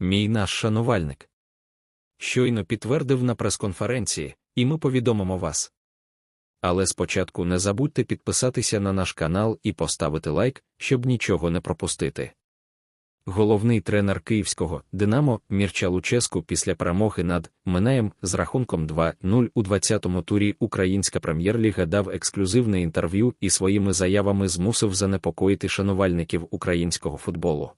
Мій наш шанувальник. Щойно підтвердив на прес-конференції, і ми повідомимо вас. Але спочатку не забудьте підписатися на наш канал і поставити лайк, щоб нічого не пропустити. Головний тренер київського Динамо Мірча Луческу після перемоги над Минаєм з рахунком 2-0 у 20-му турі Українська прем'єр-ліга дав ексклюзивне інтерв'ю і своїми заявами змусив занепокоїти шанувальників українського футболу.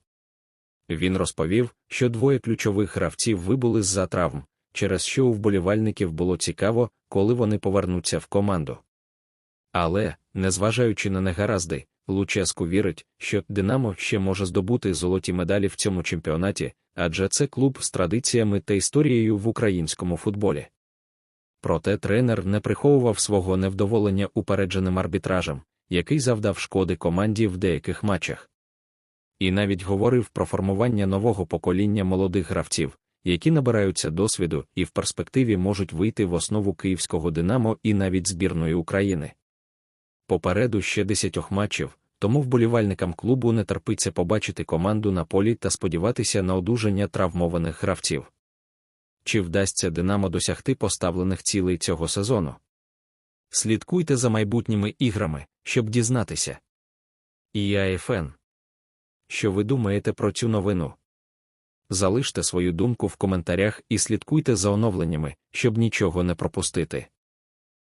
Він розповів, що двоє ключових гравців вибули з-за травм, через що у вболівальників було цікаво, коли вони повернуться в команду. Але, незважаючи на негаразди, Луческу вірить, що Динамо ще може здобути золоті медалі в цьому чемпіонаті, адже це клуб з традиціями та історією в українському футболі. Проте тренер не приховував свого невдоволення упередженим арбітражем, який завдав шкоди команді в деяких матчах. І навіть говорив про формування нового покоління молодих гравців, які набираються досвіду і в перспективі можуть вийти в основу київського Динамо і навіть збірної України. Попереду ще десятьох матчів, тому вболівальникам клубу не терпиться побачити команду на полі та сподіватися на одужання травмованих гравців. Чи вдасться Динамо досягти поставлених цілей цього сезону? Слідкуйте за майбутніми іграми, щоб дізнатися. І. Що ви думаєте про цю новину? Залиште свою думку в коментарях і слідкуйте за оновленнями, щоб нічого не пропустити.